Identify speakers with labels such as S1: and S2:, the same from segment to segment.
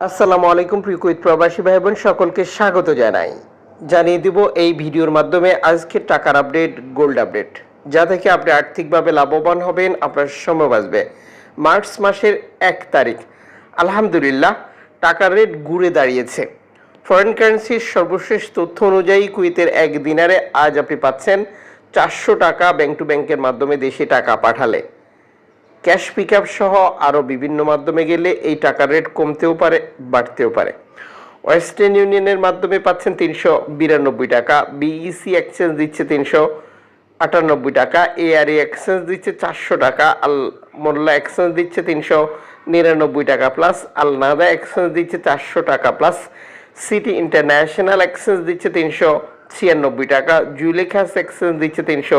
S1: আসসালামু আলাইকুম, প্রিয় কুইত প্রবাসী ভাই বোন সকলকে স্বাগত জানাই। জানিয়ে দিব এই ভিডিওর মাধ্যমে আজকের টাকার আপডেট, গোল্ড আপডেট। যা থেকে আপনি আর্থিকভাবে লাভবান হবেন, আপনার সময় বাঁচবে। মার্চ মাসের এক তারিখ। আলহামদুলিল্লাহ, টাকার রেট ঘুরে দাঁড়িয়েছে। ফরেন কারেন্সির সর্বশেষ তথ্য অনুযায়ী কুইতের এক দিনারে আজ আপনি পাচ্ছেন চারশো টাকা ব্যাংক টু ব্যাংকের মাধ্যমে দেশে টাকা পাঠালে। ক্যাশ পিক সহ আরও বিভিন্ন মাধ্যমে গেলে এই টাকার রেট কমতেও পারে, বাড়তেও পারে। ওয়েস্টার্ন ইউনিয়নের মাধ্যমে পাচ্ছেন তিনশো বিরানব্বই টাকা, বিইসি এক্সচেঞ্জ দিচ্ছে তিনশো আটানব্বই টাকা, এআরই এক্সচেঞ্জ দিচ্ছে চারশো টাকা, আল মোল্লা এক্সচেঞ্জ দিচ্ছে তিনশো নিরানব্বই টাকা প্লাস আল নাদা এক্সচেঞ্জ দিচ্ছে চারশো টাকা প্লাস, সিটি ইন্টারন্যাশনাল এক্সচেঞ্জ দিচ্ছে তিনশো ছিয়ানব্বই টাকা, জুলেখাস এক্সচেঞ্জ দিচ্ছে তিনশো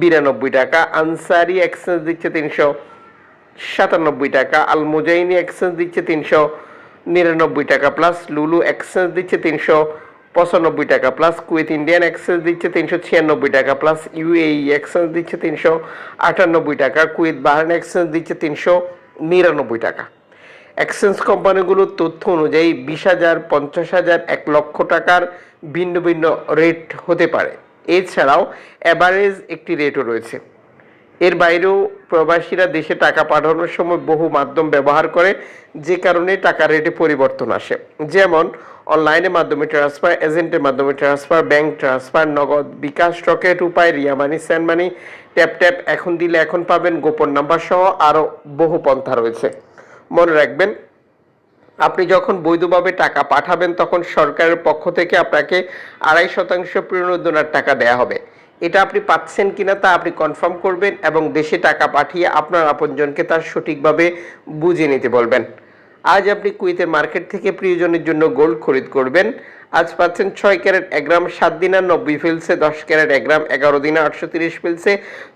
S1: বিরানব্বই টাকা, আনসারি এক্সচেঞ্জ দিচ্ছে তিনশো সাতানব্বই টাকা। আল মুজাইনি এক্সচেঞ্জ দিচ্ছে তিনশো নিরানব্বই টাকা প্লাস লুলু এক্সচেঞ্জ দিচ্ছে তিনশো পঁচানব্বই টাকা প্লাস কুয়েত ইন্ডিয়ান এক্সচেঞ্জ দিচ্ছে তিনশো ছিয়ানব্বই টাকা প্লাস ইউএই এক্সচেঞ্জ দিচ্ছে তিনশো আটানব্বই টাকা, কুয়েত বাহারান এক্সচেঞ্জ দিচ্ছে তিনশো নিরানব্বই টাকা। এক্সচেঞ্জ কোম্পানিগুলোর তথ্য অনুযায়ী বিশ হাজার, পঞ্চাশ হাজার, এক লক্ষ টাকার ভিন্ন ভিন্ন রেট হতে পারে। এছাড়াও অ্যাভারেজ একটি রেটও রয়েছে। এর বাইরেও প্রবাসীরা দেশে টাকা পাঠানোর সময় বহু মাধ্যম ব্যবহার করে, যে কারণে টাকার রেটে পরিবর্তন আসে। যেমন, অনলাইনের মাধ্যমে ট্রান্সফার এজেন্টের মাধ্যমে ট্রান্সফার ব্যাংক ট্রান্সফার নগদ বিকাশ রকেট উপায়, Ria money send money tap tap এখন দিলে এখন পাবেন গোপন নাম্বার সহ আরও বহু পন্থা রয়েছে। মনে রাখবেন, আপনি যখন বৈধভাবে টাকা পাঠাবেন, তখন সরকারের পক্ষ থেকে আপনাকে আড়াই শতাংশ প্রণোদনার টাকা দেয়া হবে। এটা আপনি পাচ্ছেন কিনা তা আপনি কনফার্ম করবেন এবং দেশে টাকা পাঠিয়ে আপনার আপনজনকে তার সঠিকভাবে বুঝে নিতে বলবেন। আজ আপনি কুইতের মার্কেট থেকে প্রিয়জনের জন্য গোল্ড খরিদ করবেন। আজ পাচ্ছেন ছয় ক্যারেট এক গ্রাম, সাত দিনার নব্বই ফিলসে, দশ ক্যারেট এক গ্রাম, এগারো দিনা আটশো তিরিশ ফিলসে,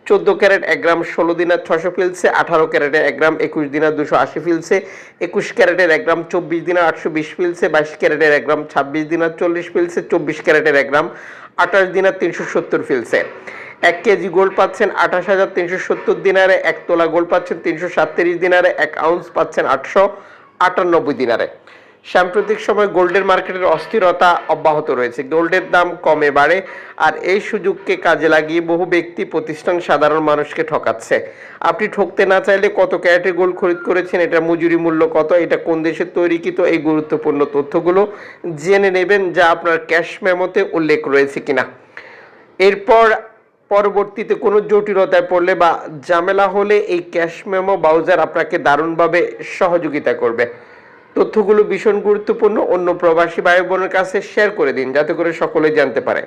S1: চোদ্দ ক্যারেট এক গ্রাম, ষোলো দিনার ছশো ফিলসে, আঠারো ক্যারেটের এক গ্রাম, একুশ দিনার দুশো আশি ফিলসে, একুশ ক্যারেটের এক গ্রাম, চব্বিশ দিনার আটশো বিশ ফিলসে, বাইশ ক্যারেটের এক গ্রাম, ছাব্বিশ দিনার চল্লিশ ফিলসে, চব্বিশ ক্যারেটের এক গ্রাম, আঠাশ দিনার তিনশো সত্তর ফিলসে। এক কেজি গোল্ড পাচ্ছেন আঠাশ হাজার তিনশো সত্তর দিনারে, এক তোলা গোল্ড পাচ্ছেন তিনশো সাতত্রিশ দিনারে, এক আউন্স পাচ্ছেন আটশো। আটানব্বই দিনারে। সাম্প্রতিক সময় গোল্ডের মার্কেটের অস্থিরতা অব্যাহত রয়েছে। গোল্ডের দাম কমে বাড়ে আর এই সুযোগকে কাজে লাগিয়ে বহু ব্যক্তি, প্রতিষ্ঠান সাধারণ মানুষকে ঠকাচ্ছে। আপনি ঠকতে না চাইলে কত ক্যারেটের গোল্ড খরিদ করেছেন, এটা মজুরি মূল্য কত, এটা কোন দেশের তৈরিকৃত এই গুরুত্বপূর্ণ তথ্যগুলো জেনে নেবেন যা আপনার ক্যাশ মেমোতে উল্লেখ রয়েছে কিনা। এরপর পরবর্তীতে কোনো জটিলতায় পড়লে বা ঝামেলা হলে এই ক্যাশ মেমো ব্রাউজার আপনাকে দারুণভাবে সহযোগিতা করবে। তথ্যগুলো ভীষণ গুরুত্বপূর্ণ। অন্য প্রবাসী ভাই বোনের কাছে শেয়ার করে দিন, যাতে করে সকলে জানতে পারে।